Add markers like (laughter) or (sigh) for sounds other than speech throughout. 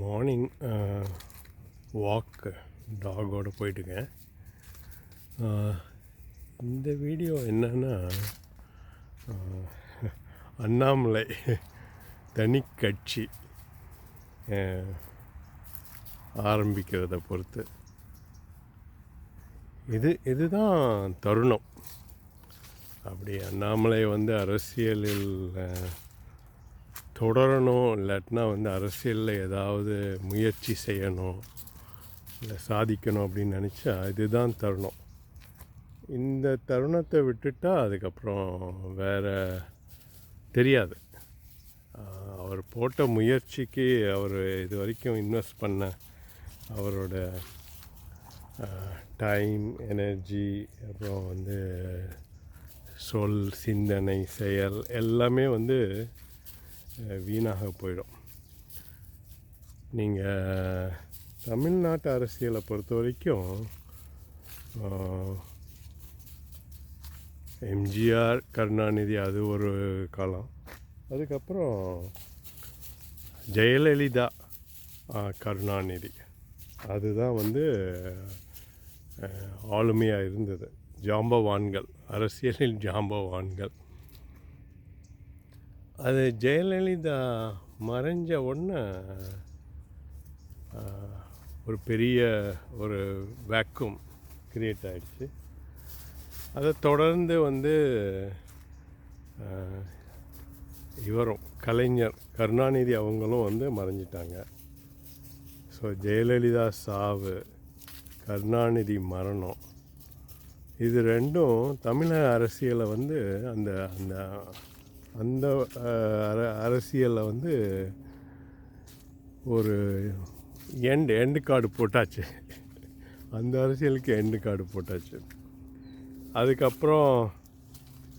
Morning வாக்கு டாகோடு போயிட்டுருக்கேன். இந்த வீடியோ என்னன்னா அண்ணாமலை தனி கட்சி ஆரம்பிக்கிறத பொறுத்து. இது இதுதான் தருணம். அப்படி அண்ணாமலை வந்து அரசியலில் தொடரணும். இல்லாட்டினா வந்து அரசியலில் ஏதாவது முயற்சி செய்யணும். இல்லை சாதிக்கணும் அப்படின்னு நினச்சா இதுதான் தருணம். இந்த தருணத்தை விட்டுட்டா அதுக்கப்புறம் வேற தெரியாது. அவர் போட்ட முயற்சிக்கு அவர் இது வரைக்கும் இன்வெஸ்ட் பண்ண அவரோட டைம் எனர்ஜி அப்புறம் வந்து சொல் சிந்தனை செயல் எல்லாமே வந்து வீணாக போயிடும். நீங்கள் தமிழ்நாட்டு அரசியலை பொறுத்த வரைக்கும் எம்ஜிஆர் கருணாநிதி அது ஒரு காலம். அதுக்கப்புறம் ஜெயலலிதா கருணாநிதி. அதுதான் வந்து ஆளுமையாக இருந்தது. ஜாம்பவான்கள் அரசியலில் ஜாம்பவான்கள். அது ஜெயலலிதா மறைஞ்ச உடனே ஒரு பெரிய ஒரு வேக்கும் கிரியேட் ஆகிடுச்சு அதை தொடர்ந்து வந்து இவரும் கலைஞர் கருணாநிதி அவங்களும் வந்து மறைஞ்சிட்டாங்க. ஸோ ஜெயலலிதா சாவு கருணாநிதி மரணம். இது ரெண்டும் தமிழக அரசியலை வந்து அந்த அந்த அந்த அர அரசியலில் வந்து ஒரு எண்ட் எண்டு கார்டு போட்டாச்சு. அந்த அரசியலுக்கு எண்டு கார்டு போட்டாச்சு. அதுக்கப்புறம்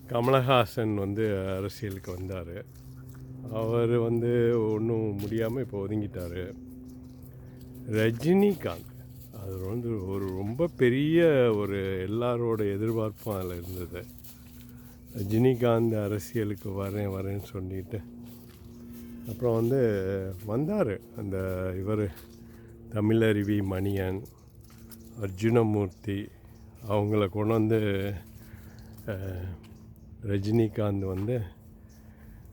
கமலஹாசன் வந்து அரசியலுக்கு வந்தார். அவர் வந்து ஒன்றும் முடியாமல் இப்போ ஒதுங்கிட்டார். ரஜினிகாந்த் அது வந்து ஒரு ரொம்ப பெரிய ஒரு எல்லாரோட எதிர்பார்ப்பும் அதில் இருந்தது. ரஜினிகாந்த் அரசியலுக்கு வரேன் வரேன்னு சொல்லிட்டு. அப்புறம் வந்து வந்தார். அந்த இவர் தமிழருவி மணியன் அர்ஜுனமூர்த்தி அவங்கள கொண்டு வந்து ரஜினிகாந்த் வந்து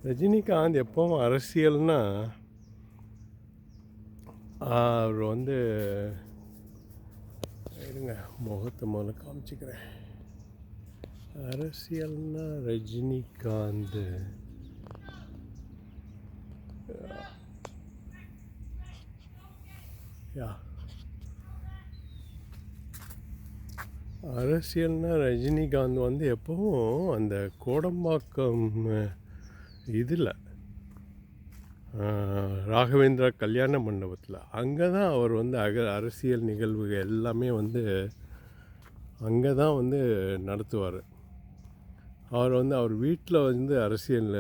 ரஜினிகாந்த் எப்பவும் அரசியல்னால் அவர் வந்து இருங்க முகத்தை முதல்ல காமிச்சிக்கிறேன். அரசியல்னா ரஜினிகாந்த். யா. அரசியல்னா ரஜினிகாந்த் வந்து எப்பவும் அந்த கோடம்பாக்கம் இதில் ராகவேந்திரா கல்யாண மண்டபத்தில். அங்கே தான் அவர் வந்து அக அரசியல் நிகழ்வுகள் எல்லாமே வந்து அங்கே தான் வந்து நடத்துவார். அவர் வந்து அவர் வீட்டில் வந்து அரசியல்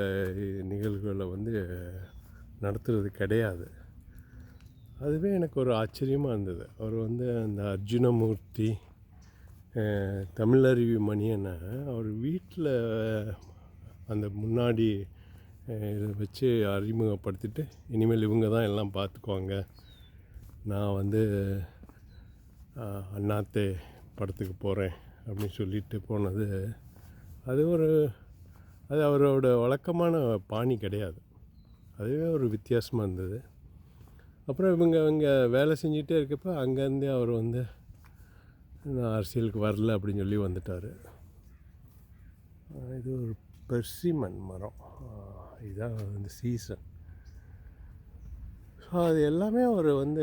நிகழ்வுகளை வந்து நடத்துறது கிடையாது. அதுவே எனக்கு ஒரு ஆச்சரியமாக இருந்தது. அவர் வந்து அந்த அர்ஜுனமூர்த்தி தமிழருவி மணியனை அவர் வீட்டில் அந்த முன்னாடி இதை வச்சு அறிமுகப்படுத்திட்டு இனிமேல் இவங்க தான் எல்லாம் பார்த்துக்குவாங்க. நான் வந்து அண்ணாத்தே படத்துக்கு போகிறேன் அப்படின்னு சொல்லிட்டு போனது. அது ஒரு அது அவரோட வழக்கமான பாணி கிடையாது. அதுவே ஒரு வித்தியாசமாக இருந்தது. அப்புறம் இவங்க இவங்க வேலை செஞ்சுட்டே இருக்கப்போ அங்கேருந்தே அவர் வந்து நான் அரசியலுக்கு வரல அப்படின்னு சொல்லி வந்துட்டார். இது ஒரு பெர்சிமன் மரம். இதுதான் இந்த சீசன் ஸோ அது எல்லாமே ஒரு வந்து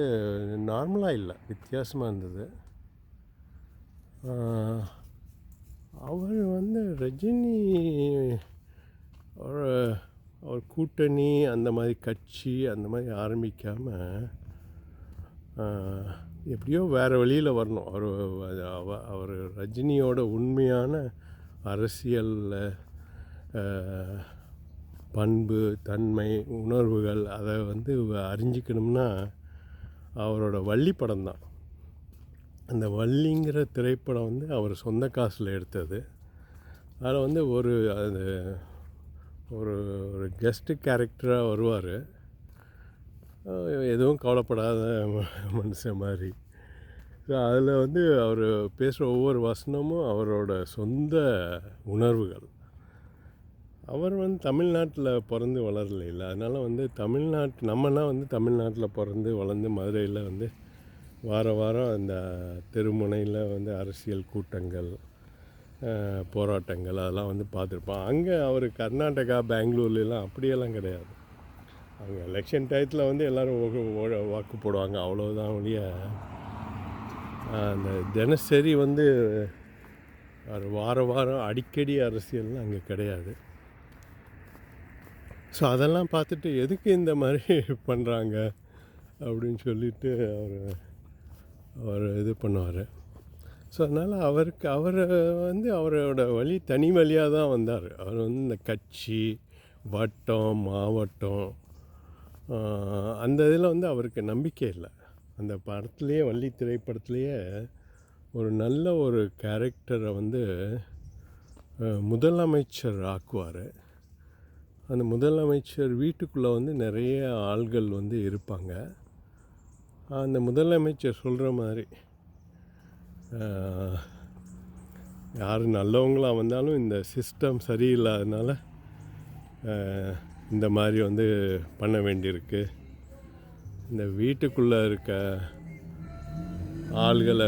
நார்மலாக இல்லை. வித்தியாசமாக இருந்தது. அவர் வந்து ரஜினி ஒரு ஒரு கூட்டணி அந்த மாதிரி கட்சி அந்த மாதிரி ஆரம்பிக்காமல் எப்படியோ வேறு வழியில் வரணும். அவர் அவ- அவர் ரஜினியோட உண்மையான அரசியலில் பண்பு தன்மை உணர்வுகள் அதை வந்து அறிஞ்சிக்கணும்னா அவரோட வள்ளி படம் தான். அந்த வள்ளிங்கிற திரைப்படம் வந்து அவர் சொந்த காசில் எடுத்தது. அதில் வந்து ஒரு அது ஒரு ஒரு கெஸ்ட்டு கேரக்டராக வருவார். எதுவும் கவலைப்படாத மனுஷன் மாதிரி. ஸோ அதில் வந்து அவர் பேசுகிற ஒவ்வொரு வசனமும் அவரோட சொந்த உணர்வுகள். அவர் வந்து தமிழ்நாட்டில் பிறந்து வளரல இல்லை. அதனால் வந்து தமிழ்நாட்டு நம்மனா வந்து தமிழ்நாட்டில் பிறந்து வளர்ந்து மதுரையில் வந்து வார வாரம் அந்த தெருமுனையில் வந்து அரசியல் கூட்டங்கள் போராட்டங்கள் அதெல்லாம் வந்து பார்த்துருப்பான். அங்கே அவர் கர்நாடகா பெங்களூர்லாம் அப்படியெல்லாம் கிடையாது. அவங்க எலெக்ஷன் டயத்தில் வந்து எல்லோரும் வாக்கு போடுவாங்க. அவ்வளோதான் ஒழிய அந்த தினசரி வந்து ஒரு வார வாரம் அடிக்கடி அரசியல்லாம் அங்கே கிடையாது. ஸோ அதெல்லாம் பார்த்துட்டு எதுக்கு இந்த மாதிரி (laughs) பண்ணுறாங்க அப்படின்னு சொல்லிட்டு அவர் அவர் இது பண்ணுவார். ஸோ அதனால் அவருக்கு அவரை வந்து அவரோட வழி தனி வழியாக தான் வந்தார். அவர் வந்து இந்த கட்சி வட்டம் மாவட்டம் அந்த இதில் வந்து அவருக்கு நம்பிக்கை இல்லை. அந்த படத்துலேயே வள்ளி திரைப்படத்துலேயே ஒரு நல்ல ஒரு கேரக்டரை வந்து முதலமைச்சர் ஆக்குவார். அந்த முதலமைச்சர் வீட்டுக்குள்ளே வந்து நிறைய ஆள்கள் வந்து இருப்பாங்க. அந்த முதலமைச்சர் சொல்கிற மாதிரி யார் நல்லவங்களாக வந்தாலும் இந்த சிஸ்டம் சரியில்லாதனால இந்த மாதிரி வந்து பண்ண வேண்டியிருக்கு. இந்த வீட்டுக்குள்ளே இருக்க ஆள்களை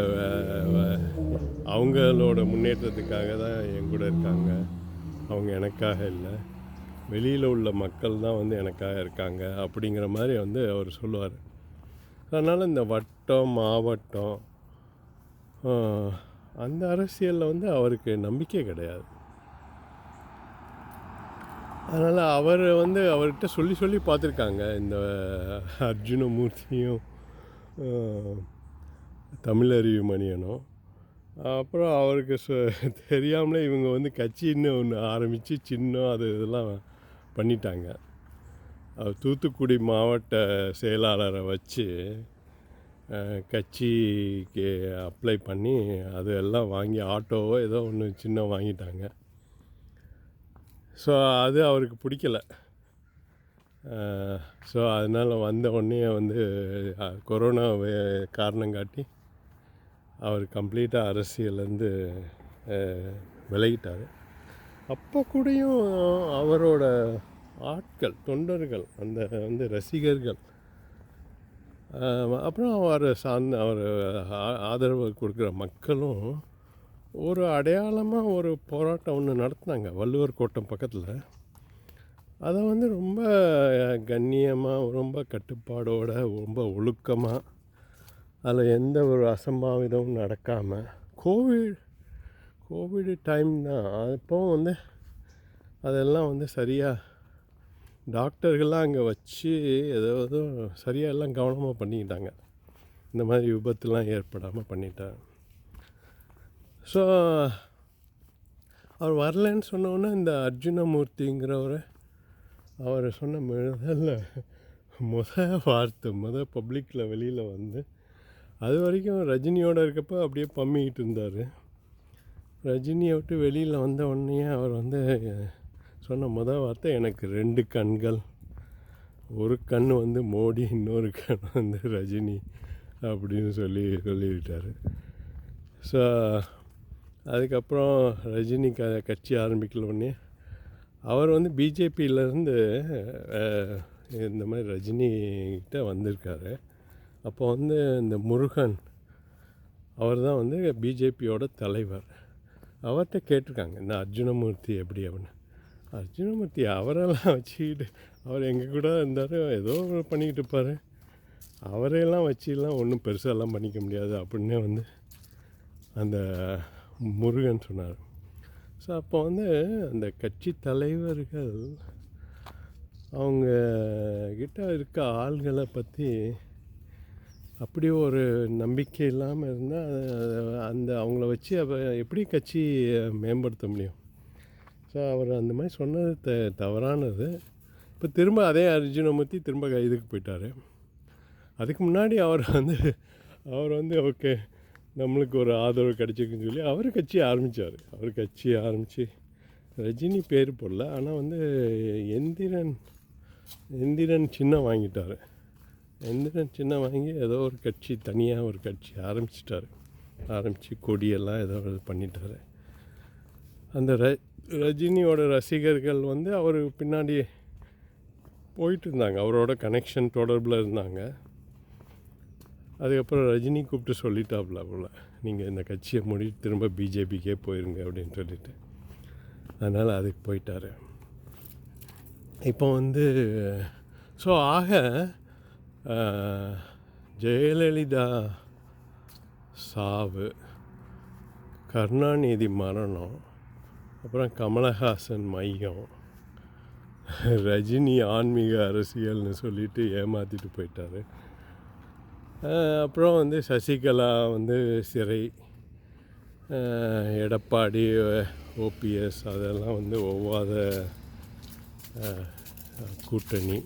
அவங்களோட முன்னேற்றத்துக்காக தான் என் கூட இருக்காங்க. அவங்க எனக்காக இல்லை. வெளியில் உள்ள மக்கள் தான் வந்து எனக்காக இருக்காங்க அப்படிங்கிற மாதிரி வந்து அவர் சொல்லுவார். அதனால் இந்த வட்டம் மாவட்டம் அந்த அரசியலில் வந்து அவருக்கு நம்பிக்கை கிடையாது. அதனால் அவர் வந்து அவர்கிட்ட சொல்லி சொல்லி பார்த்துருக்காங்க. இந்த அர்ஜுனமூர்த்தியும் மூர்த்தியும் தமிழறிவு மணியனும். அப்புறம் அவருக்கு தெரியாமலே இவங்க வந்து கட்சின்னு ஒன்று ஆரம்பித்து சின்னம் அது இதெல்லாம் பண்ணிட்டாங்க. அவர் தூத்துக்குடி மாவட்ட செயலாளரை வச்சு கட்சிக்கு அப்ளை பண்ணி அது எல்லாம் வாங்கி ஆட்டோவோ ஏதோ ஒன்று சின்ன வாங்கிட்டாங்க. ஸோ அது அவருக்கு பிடிக்கல. ஸோ அதனால் வந்த உடனே வந்து கொரோனா காரணம் காட்டி அவர் கம்ப்ளீட்டாக அரசியலேருந்து விலகிட்டார். அப்போ கூடயும் அவரோட ஆட்கள் தொண்டர்கள் அந்த வந்து ரசிகர்கள் அப்புறம் அவர் சார்ந்த அவர் ஆ- ஆதரவு கொடுக்குற மக்களும் ஒரு அடையாளமாக ஒரு போராட்டம் ஒன்று நடத்தினாங்க வள்ளுவர் கோட்டம் பக்கத்தில். அதை வந்து ரொம்ப கண்ணியமாக ரொம்ப கட்டுப்பாடோட ரொம்ப ஒழுக்கமாக அதில் எந்த ஒரு அசம்பாவிதமும் நடக்காமல் கோவிட் கோவிட் டைம் தான் அப்போ வந்து அதெல்லாம் வந்து சரியாக டாக்டர்கள்லாம் அங்கே வச்சு ஏதாவது சரியாக எல்லாம் கவனமாக பண்ணிக்கிட்டாங்க. இந்த மாதிரி விபத்துலாம் ஏற்படாமல் பண்ணிட்டாங்க ஸோ அவர் வரலன்னு சொன்னோன்னே இந்த அர்ஜுனமூர்த்திங்கிறவர் அவர் சொன்ன முதல்ல முத வார்த்தை முத பப்ளிக்கில் வெளியில் வந்து அது வரைக்கும் ரஜினியோடு இருக்கப்போ அப்படியே பம்மிக்கிட்டு இருந்தார். ரஜினியை விட்டு வெளியில் வந்த உடனே அவர் வந்து சொன்ன மொதல் வார்த்தை எனக்கு ரெண்டு கண்கள். ஒரு கண் வந்து மோடி இன்னொரு கண் வந்து ரஜினி அப்படின்னு சொல்லி சொல்லிவிட்டார் ஸோ அதுக்கப்புறம் ரஜினி க கட்சி ஆரம்பிக்கல உடனே அவர் வந்து பிஜேபியிலேருந்து இந்த மாதிரி ரஜினிகிட்ட வந்திருக்காரு. அப்போ வந்து இந்த முருகன் அவர் தான் வந்து பிஜேபியோட தலைவர். அவர்கிட்ட கேட்டிருக்காங்க இந்த அர்ஜுனமூர்த்தி எப்படி அப்படின்னு. அர்ஜுனமூர்த்தி அவரெல்லாம் வச்சுக்கிட்டு அவர் எங்கள் கூட இருந்தார் ஏதோ பண்ணிக்கிட்டு இருப்பார். அவரையெல்லாம் வச்சுலாம் ஒன்றும் பெருசாலாம் பண்ணிக்க முடியாது அப்படின்னே வந்து அந்த முருகன் சொன்னார். ஸோ அப்போ வந்து அந்த கட்சி தலைவர்கள் அவங்க கிட்ட இருக்க ஆள்களை பற்றி அப்படி ஒரு நம்பிக்கை இல்லாமல் இருந்தால் அந்த அவங்கள வச்சு அப்போ எப்படி கட்சி மேம்படுத்த முடியும்? ஸோ அவர் அந்த மாதிரி சொன்னது த தவறானது. இப்போ திரும்ப அதே அர்ஜுனமூர்த்தி திரும்ப இதுக்கு போயிட்டார். அதுக்கு முன்னாடி அவர் வந்து அவர் வந்து ஓகே நம்மளுக்கு ஒரு ஆதரவு கிடச்சிருக்குன்னு சொல்லி அவர் கட்சி ஆரம்பித்தார் அவர் கட்சி ஆரம்பித்து ரஜினி பேர் போடல. ஆனால் வந்து எந்திரன் எந்திரன் சின்ன வாங்கிட்டார். எந்திரன் சின்ன வாங்கி ஏதோ ஒரு கட்சி தனியாக ஒரு கட்சி ஆரம்பிச்சிட்டாரு. ஆரம்பித்து கொடியெல்லாம் ஏதோ பண்ணிட்டார் பண்ணிட்டாரு. அந்த ர ரஜினியோட ரசிகர்கள் வந்து அவர் பின்னாடி போயிட்டு இருந்தாங்க. அவரோட கனெக்ஷன் தொடர்பில் இருந்தாங்க. அதுக்கப்புறம் ரஜினி கூப்பிட்டு சொல்லிட்டாப்புல போல் நீங்கள் இந்த கட்சியை மூடி திரும்ப பிஜேபிக்கே போயிருங்க அப்படின்னு சொல்லிட்டு. அதனால் அதுக்கு போயிட்டார். இப்போ வந்து ஸோ ஆக ஜெயலலிதா சாவு கருணாநிதி மரணம் அப்புறம் கமலஹாசன் மையம் ரஜினி ஆன்மீக அரசியல்னு சொல்லிட்டு ஏமாற்றிட்டு போயிட்டார். அப்புறம் வந்து சசிகலா வந்து சிறை எடப்பாடி ஓபிஎஸ் அதெல்லாம் வந்து ஒவ்வாத கூட்டணி.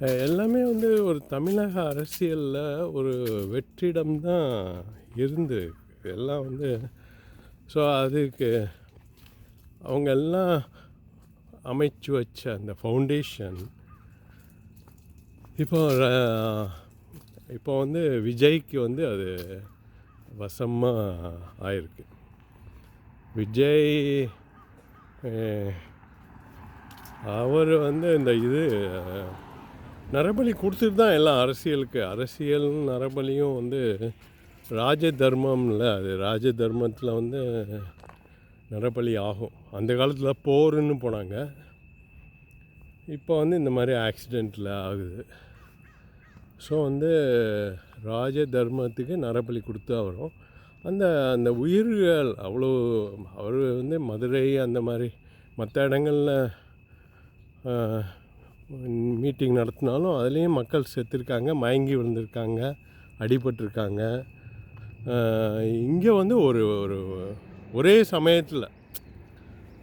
எல்லாமே வந்து ஒரு தமிழக அரசியலில் ஒரு வெற்றிடம் தான் இருந்து எல்லாம் வந்து ஸோ அதுக்கு அவங்க எல்லாம் அமைச்சு வச்ச அந்த ஃபவுண்டேஷன் இப்போ ர- இப்போ வந்து விஜய்க்கு வந்து அது வசமாக ஆயிருக்கு. விஜய் அவர் வந்து இந்த இது நரபலி கொடுத்துட்டு தான் எல்லாம் அரசியலுக்கு. அரசியல் நரபலியும் வந்து ராஜ தர்மம்ல அது ராஜ தர்மத்தில் வந்து நரபலி ஆகும். அந்த காலத்தில் போருன்னு போனாங்க. இப்போ வந்து இந்த மாதிரி ஆக்சிடெண்ட்டில் ஆகுது. ஸோ வந்து ராஜ தர்மத்துக்கு நரபலி கொடுத்தா வரும். அந்த அந்த உயிர்கள் அவ்வளோ அவர் வந்து மதுரை அந்த மாதிரி மற்ற இடங்களில் மீட்டிங் நடத்தினாலும் அதுலேயும் மக்கள் செத்துருக்காங்க மயங்கி விழுந்திருக்காங்க அடிபட்டிருக்காங்க. இங்கே வந்து ஒரு ஒரு ஒரே சமயத்தில்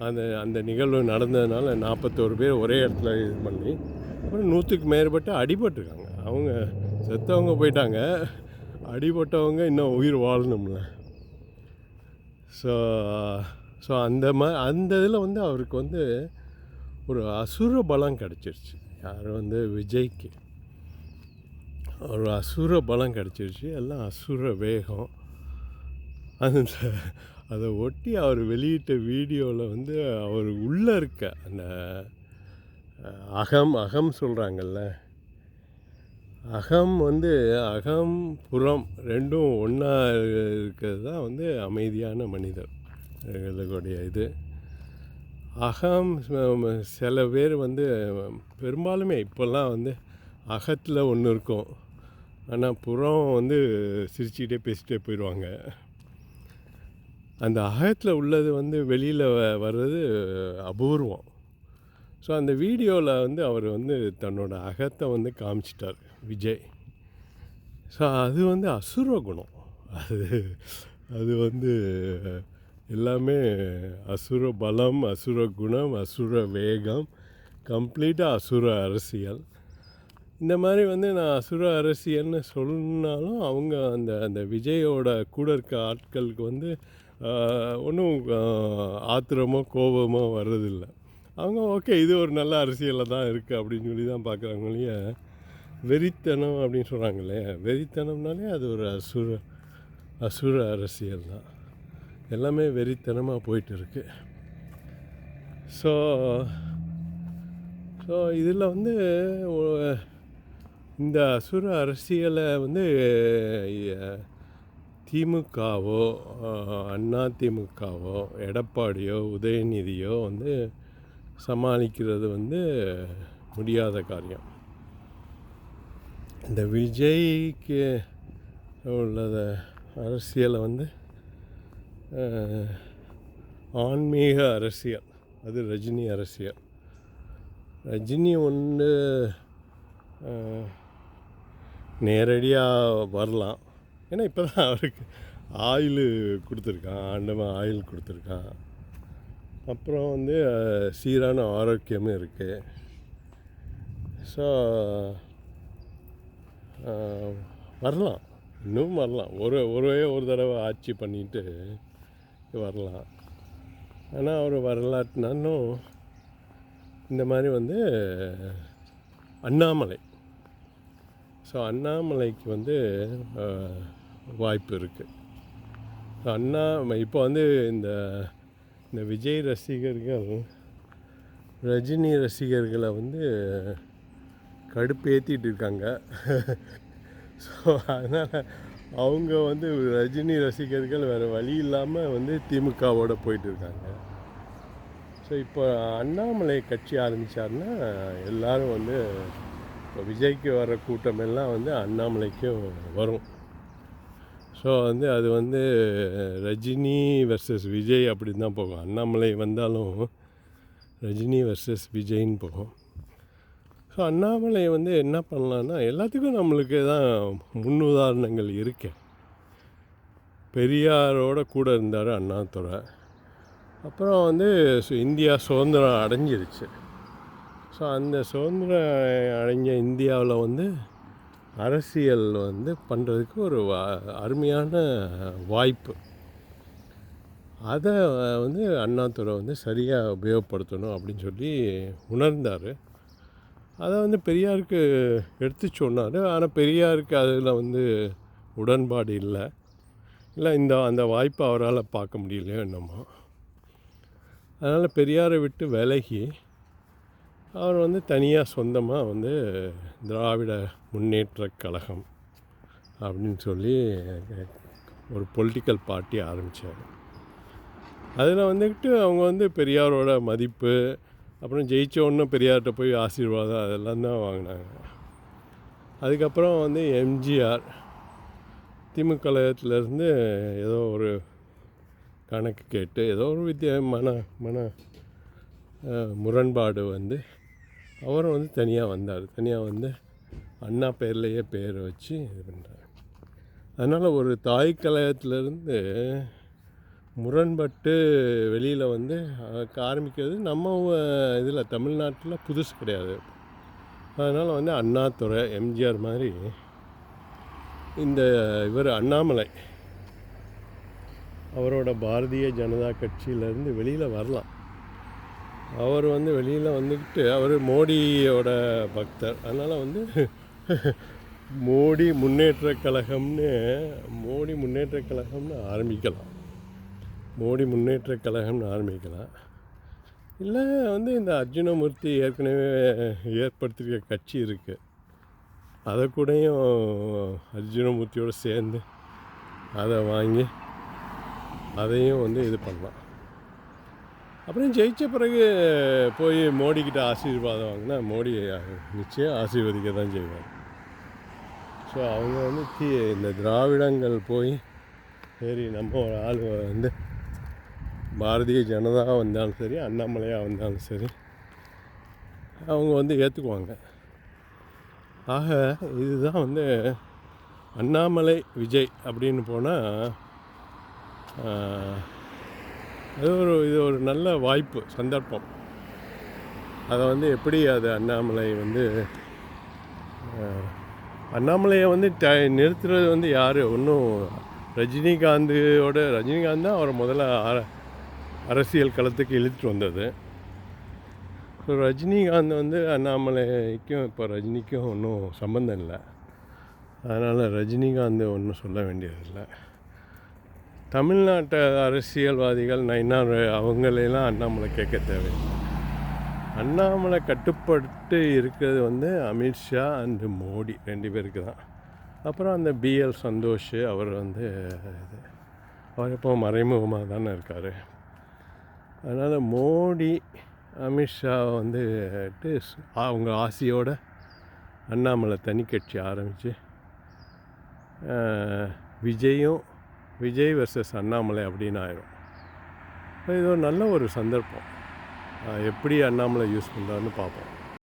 அந்த அந்த நிகழ்வு நடந்ததுனால நாற்பத்தோரு பேர் ஒரே இடத்துல இது பண்ணி அப்புறம் நூற்றுக்கு மேற்பட்டு அடிபட்டிருக்காங்க. அவங்க செத்தவங்க போயிட்டாங்க அடிபட்டவங்க இன்னும் உயிர் வாழணும்ல. ஸோ ஸோ அந்த மா அந்த இதில் வந்து அவருக்கு வந்து ஒரு அசுர பலம் கிடச்சிருச்சு. யார் வந்து விஜய்க்கு? ஒரு அசுர பலம் கிடச்சிருச்சு. எல்லாம் அசுர வேகம். அந்த அதை ஒட்டி அவர் வெளியிட்ட வீடியோவில் வந்து அவர் உள்ளே இருக்க அந்த அகம் அகம் சொல்கிறாங்கல்ல அகம் வந்து அகம் புறம் ரெண்டும் ஒன்றா இருக்கிறது தான் வந்து அமைதியான மனிதர். எங்களுடைய இது. அகம் சில பேர் வந்து பெரும்பாலுமே இப்போல்லாம் வந்து அகத்தில் ஒன்று இருக்கும். ஆனால் புறம் வந்து சிரிச்சுக்கிட்டே பேசிகிட்டே போயிடுவாங்க அந்த அகத்தில் உள்ளது வந்து வெளியில் வர்றது அபூர்வம். ஸோ அந்த வீடியோவில் வந்து அவர் வந்து தன்னோட அகத்தை வந்து காமிச்சிட்டார் விஜய். ஸோ அது வந்து அசுர குணம். அது அது வந்து எல்லாமே அசுர பலம் அசுர குணம் அசுர வேகம் கம்ப்ளீட்டாக அசுர அரசியல். இந்த மாதிரி வந்து நான் அசுர அரசியல்னு சொன்னாலும் அவங்க அந்த அந்த விஜயோட கூட இருக்க ஆட்களுக்கு வந்து ஒன்றும் ஆத்திரமோ கோபமோ வர்றதில்லை. அவங்க ஓகே இது ஒரு நல்ல அரசியலில் தான் இருக்குது அப்படின்னு சொல்லி தான் பார்க்குறாங்களே வெறித்தனம் அப்படின்னு சொல்கிறாங்களே வெறித்தனம்னாலே அது ஒரு அசுர அசுர அரசியல் தான். எல்லாமே வெறித்தனமாக போயிட்டு இருக்கு ஸோ ஸோ இதில் வந்து இந்த அசுர அரசியலை வந்து திமுகவோ அண்ணா திமுகவோ எடப்பாடியோ உதயநிதியோ வந்து சமாளிக்கிறது வந்து முடியாத காரியம். இந்த விஜய்க்கு உள்ளத அரசியலை வந்து ஆன்மீக அரசியல். அது ரஜினி அரசியல். ரஜினி ஒன்று நேரடியாக வரலாம். ஏன்னா இப்போ தான் அவருக்கு ஆயில் கொடுத்துருக்கான். ஆண்டவன் ஆயில் கொடுத்துருக்கான். அப்புறம் வந்து சீரான ஆரோக்கியமும் இருக்குது ஸோ வரலாம். இன்னும் வரலாம். ஒரு ஒரே ஒரு தடவை ஆட்சி பண்ணிட்டு வரலாம். ஆனால் அவர் வரலாற்றுனாலும் இந்த மாதிரி வந்து அண்ணாமலை. ஸோ அண்ணாமலைக்கு வந்து வாய்ப்பு இருக்குது அண்ணா இப்போ வந்து இந்த இந்த விஜய் ரசிகர்கள் ரஜினி ரசிகர்களை வந்து கடுப்பேற்றிட்டு இருக்காங்க. (laughs) ஸோ அதனால் அவங்க வந்து ரஜினி ரசிகர்கள் வேறு வழி இல்லாமல் வந்து திமுகவோடு போயிட்டு இருக்காங்க. ஸோ இப்போ அண்ணாமலை கட்சி ஆரம்பித்தாருன்னா எல்லோரும் வந்து இப்போ விஜய்க்கு வர கூட்டம் எல்லாம் வந்து அண்ணாமலைக்கும் வரும். ஸோ வந்து அது வந்து ரஜினி வெர்சஸ் விஜய் அப்படின்னு தான் போகும். அண்ணாமலை வந்தாலும் ரஜினி வெர்சஸ் விஜய்ன்னு போகும். ஸோ அண்ணாமலை வந்து என்ன பண்ணலான்னா எல்லாத்துக்கும் நம்மளுக்கு தான் முன்னுதாரணங்கள் இருக்கு. பெரியாரோட கூட இருந்தார் அண்ணாதுரை. அப்புறம் வந்து சு- இந்தியா சுதந்திரம் அடைஞ்சிருச்சு. ஸோ அந்த சுதந்திரம் அடைஞ்ச இந்தியாவில் வந்து அரசியல் வந்து பண்ணுறதுக்கு ஒரு அருமையான வாய்ப்பு. அதை வந்து அண்ணாதுரை வந்து சரியாக உபயோகப்படுத்தணும் அப்படின்னு சொல்லி உணர்ந்தார். அதை வந்து பெரியாருக்கு எடுத்து சொன்னார். ஆனால் பெரியாருக்கு அதில் வந்து உடன்பாடு இல்லை. இல்லை இந்த அந்த வாய்ப்பை அவரால் பார்க்க முடியலையோ என்னமோ. அதனால் பெரியாரை விட்டு விலகி அவர் வந்து தனியாக சொந்தமாக வந்து திராவிட முன்னேற்ற கழகம் அப்படின்னு சொல்லி ஒரு பொலிட்டிக்கல் பார்ட்டி ஆரம்பித்தார் அதில் வந்துக்கிட்டு அவங்க வந்து பெரியாரோட மதிப்பு அப்புறம் ஜெயிச்ச உடனே பெரியார்கிட்ட போய் ஆசீர்வாதம் அதெல்லாம் தான் வாங்கினாங்க. அதுக்கப்புறம் வந்து எம்ஜிஆர் திமுக கழகத்திலேருந்து ஏதோ ஒரு கணக்கு கேட்டு ஏதோ ஒரு வித்திய மன மன முரண்பாடு வந்து அவரும் வந்து தனியாக வந்தார். தனியாக வந்து அண்ணா பேர்லேயே பேர் வச்சு இது பண்ணுறாரு அதனால் ஒரு தாய் கழகத்திலேருந்து முரண்பட்டு வெளியில் வந்து ஆரம்பிக்கிறது நம்ம இதில் தமிழ்நாட்டில் புதுசு கிடையாது. அதனால் வந்து அண்ணாதுரை எம்ஜிஆர் மாதிரி இந்த இவர் அண்ணாமலை அவரோட பாரதிய ஜனதா கட்சியிலேருந்து வெளியில் வரலாம். அவர் வந்து வெளியில் வந்துக்கிட்டு அவர் மோடியோட பக்தர். அதனால் வந்து மோடி முன்னேற்ற கழகம்னு மோடி முன்னேற்ற கழகம்னு ஆரம்பிக்கலாம். மோடி முன்னேற்ற கழகம்னு ஆரம்பிக்கலாம். இல்லை வந்து இந்த அர்ஜுனமூர்த்தி ஏற்கனவே ஏற்படுத்தியிருக்க கட்சி இருக்குது அதை கூடயும் அர்ஜுனமூர்த்தியோடு சேர்ந்து அதை வாங்கி அதையும் வந்து இது பண்ணலாம். அப்புறம் ஜெயித்த பிறகு போய் மோடிக்கிட்ட ஆசீர்வாதம் வாங்கினா மோடி நிச்சயம் ஆசீர்வதிக்க தான் செய்வாங்க ஸோ அவங்க வந்து இந்த திராவிடங்கள் போய் சரி நம்ம ஒரு ஆள் வந்து பாரதிய ஜனதா வந்தாலும் சரி அண்ணாமலையாக வந்தாலும் சரி அவங்க வந்து ஏற்றுக்குவாங்க ஆக இதுதான் வந்து அண்ணாமலை விஜய் அப்படின்னு போனால் அது ஒரு இது ஒரு நல்ல வாய்ப்பு சந்தர்ப்பம். அதை வந்து எப்படி அது அண்ணாமலை வந்து அண்ணாமலையை வந்து ட நிறுத்துறது வந்து யார்? ஒன்றும் ரஜினிகாந்தோட ரஜினிகாந்த் தான் அவரை முதல்ல அர- அரசியல் களத்துக்கு இழுத்துட்டு வந்தது. ஸோ ரஜினிகாந்த் வந்து அண்ணாமலைக்கும் இப்போ ரஜினிக்கும் ஒன்றும் சம்மந்தம் இல்லை. அதனால் ரஜினிகாந்த் ஒன்றும் சொல்ல வேண்டியதில்லை. தமிழ்நாட்டு அரசியல்வாதிகள் நயினார் அவங்களெல்லாம் அண்ணாமலை கேட்க தேவையில்லை. அண்ணாமலை கட்டுப்பட்டு இருக்கிறது வந்து அமித்ஷா அண்டு மோடி ரெண்டு பேருக்கு தான். அப்புறம் அந்த பிஎல் சந்தோஷ் அவர் வந்து இது அவர் இப்போ மறைமுகமாக தானே இருக்கார். அதனால் மோடி அமித்ஷா வந்துட்டு அவங்க ஆசையோட அண்ணாமலை தனி கட்சி ஆரம்பித்து விஜயும் விஜய் வர்சஸ் அண்ணாமலை அப்படின்னு ஆயிரும். இது ஒரு நல்ல ஒரு சந்தர்ப்பம். எப்படி அண்ணாமலை யூஸ் பண்ணுறாருன்னு பார்ப்போம்.